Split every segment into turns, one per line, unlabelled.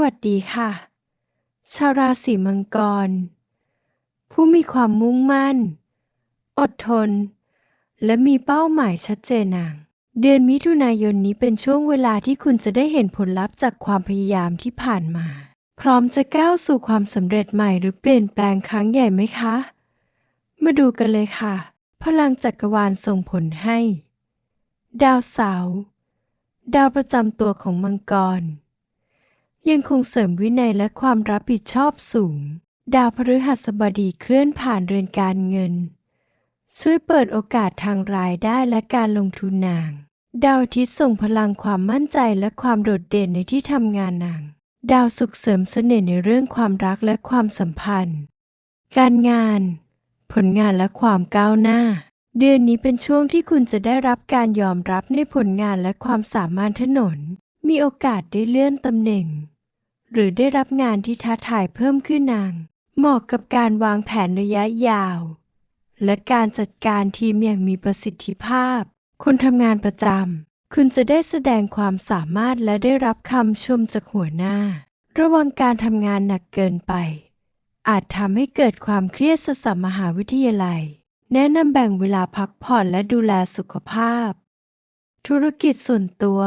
วัสดีค่ะ ชาวราศีมังกร ผู้มีความมุ่งมั่น อดทน และมีเป้าหมายชัดเจนนางเดือนมิถุนายนนี้เป็นช่วงเวลาที่คุณจะได้เห็นผลลัพธ์จากความพยายามที่ผ่านมา พร้อมจะก้าวสู่ความสำเร็จใหม่หรือเปลี่ยนแปลงครั้งใหญ่ไหมคะ มาดูกันเลยค่ะ พลังจักรวาลส่งผลให้ ดาวเสาร์ดาวประจำตัวของมังกร ยังคงเสริมวินัยและความรับผิดชอบสูง ดาวพฤหัสบดีเคลื่อนผ่านเรือนการเงิน ช่วยเปิดโอกาสทางรายได้และการลงทุนนาง ดาวอาทิตย์ส่งพลังความมั่นใจและความโดดเด่นในที่ทำงานนาง ดาวสุขเสริมเสน่ห์ในเรื่องความรักและความสัมพันธ์ การงาน ผลงานและความก้าวหน้า เดือนนี้เป็นช่วงที่คุณจะได้รับการยอมรับในผลงานและความสามารถถนน มีโอกาสได้เลื่อนตำแหน่ง หรือได้รับงานที่ท้าทายเพิ่มขึ้นนาง เหมาะกับการวางแผนระยะยาว และการจัดการทีมอย่างมีประสิทธิภาพ คนทำงานประจำคุณจะได้แสดงความสามารถและได้รับคำชมจากหัวหน้า ระวังการทำงานหนักเกินไป อาจทำให้เกิดความเครียดสะสมมหาวิทยาลัย แนะนำแบ่งเวลาพักผ่อนและดูแลสุขภาพ ธุรกิจส่วนตัว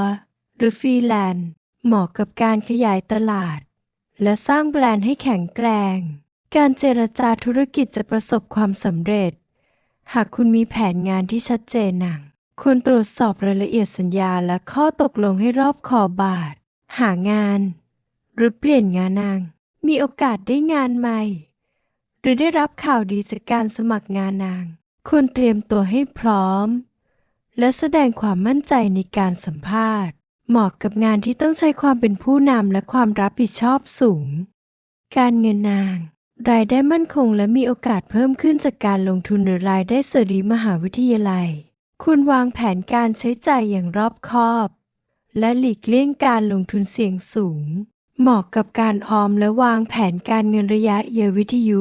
หรือฟรีแลนซ์ เหมาะกับการขยายตลาด และสร้างแบรนด์ให้แข็งแกร่ง การเจรจาธุรกิจจะประสบความสำเร็จ หากคุณมีแผนงานที่ชัดเจนหนังควรตรวจสอบรายละเอียดสัญญาและข้อตกลงให้รอบคอบบาท หางาน หรือเปลี่ยนงานนาง มีโอกาสได้งานใหม่ หรือได้รับข่าวดีจากการสมัครงานนาง ควรเตรียมตัวให้พร้อม และแสดงความมั่นใจในการสัมภาษณ์ เหมาะกับงานที่ต้องใช้ความเป็นผู้นำและความรับผิดชอบสูง การเงินนาง รายได้มั่นคงและมีโอกาสเพิ่มขึ้นจากการลงทุนหรือรายได้เสรีมหาวิทยาลัย คุณวางแผนการใช้จ่ายอย่างรอบคอบ และหลีกเลี่ยงการลงทุนเสี่ยงสูง เหมาะกับการออมและวางแผนการเงินระยะยาววิทยุ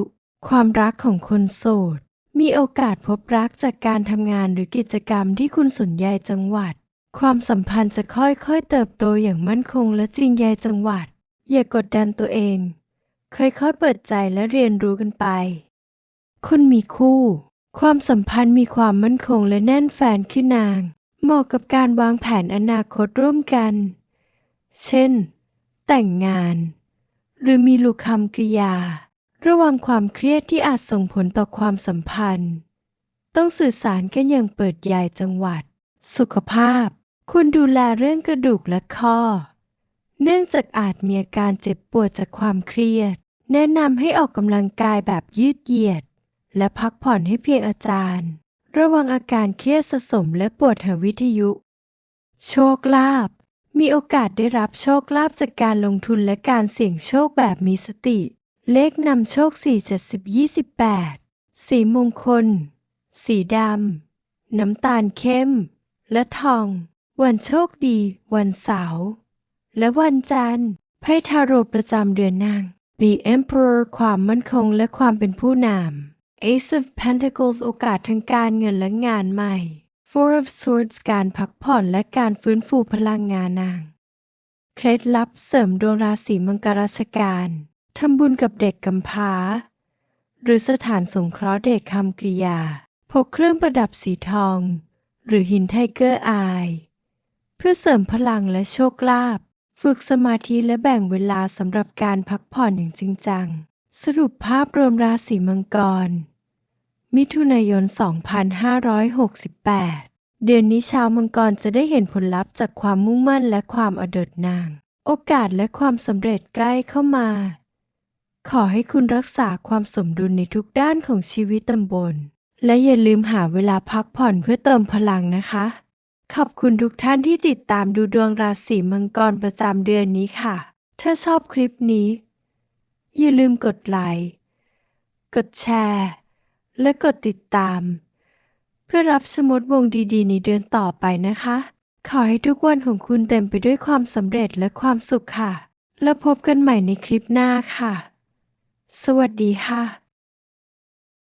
ความรักของคนโสด มีโอกาสพบรักจากการทำงานหรือกิจกรรมที่คุณสนใจจังหวัด ความสัมพันธ์จะค่อยๆเติบโตอย่างมั่นคงและจริงใยจังหวัด อย่ากดดันตัวเอง ค่อยๆเปิดใจและเรียนรู้กันไป คนมีคู่ ความสัมพันธ์มีความมั่นคงและแน่นแฟนขึ้นนาง เหมาะกับการวางแผนอนาคตร่วมกัน เช่น แต่งงาน หรือมีลูกคำกริยา ระวังความเครียดที่อาจส่งผลต่อความสัมพันธ์ ต้องสื่อสารกันอย่างเปิดใหญ่จังหวัด สุขภาพ ควรดูแลเรื่องกระดูกและข้อ เนื่องจากอาจมีอาการเจ็บปวดจากความเครียด แนะนำให้ออกกำลังกายแบบยืดเหยียด และพักผ่อนให้เพียงอาจารย์ ระวังอาการเครียดสะสมและปวดหาวิทยุ โชคลาภมีโอกาสได้รับโชคลาภจากการลงทุนและการเสี่ยงโชคแบบมีสติ เลขนำโชค 4 70 28 สีมงคล สีดำ น้ำตาลเข้ม และทอง วันโชคดี วันเสาร์และวันจันทร์ไพ่ทาโร่ประจำเดือนนาง The Emperor ความมั่นคงและความเป็นผู้นำ Ace of Pentacles โอกาสทางการเงินและงานใหม่ Four of Swords การพักผ่อนและการฟื้นฟูพลังงานนาง เคล็ดลับเสริมดวงราศีมังกรราชการทำบุญกับเด็กกำพร้า หรือสถานสงเคราะห์เด็กคำกริยา พกเครื่องประดับสีทอง หรือหินไทเกอร์อาย พื่อเสริมพลังและโชคลาภ ฝึกสมาธิและแบ่งเวลาสำหรับการพักผ่อนอย่างจริงจัง สรุปภาพรวมราศีมังกร มิถุนายน 2568 เดือนนี้ชาวมังกรจะได้เห็นผลลัพธ์จากความมุ่งมั่นและความอดดนาง โอกาสและความสำเร็จใกล้เข้ามา ขอให้คุณรักษาความสมดุลในทุกด้านของชีวิตตำบล และอย่าลืมหาเวลาพักผ่อนเพื่อเติมพลังนะคะ ขอบคุณทุกท่านที่ติดตามดูดวงราศีมังกรประจำเดือนนี้ค่ะ ถ้าชอบคลิปนี้ อย่าลืมกดไลค์ กดแชร์ และกดติดตาม เพื่อรับสมุดวงดีๆ ในเดือนต่อไปนะคะ ขอให้ทุกวันของคุณเต็มไปด้วยความสำเร็จและความสุขค่ะ แล้วพบกันใหม่ในคลิปหน้าค่ะ สวัสดีค่ะ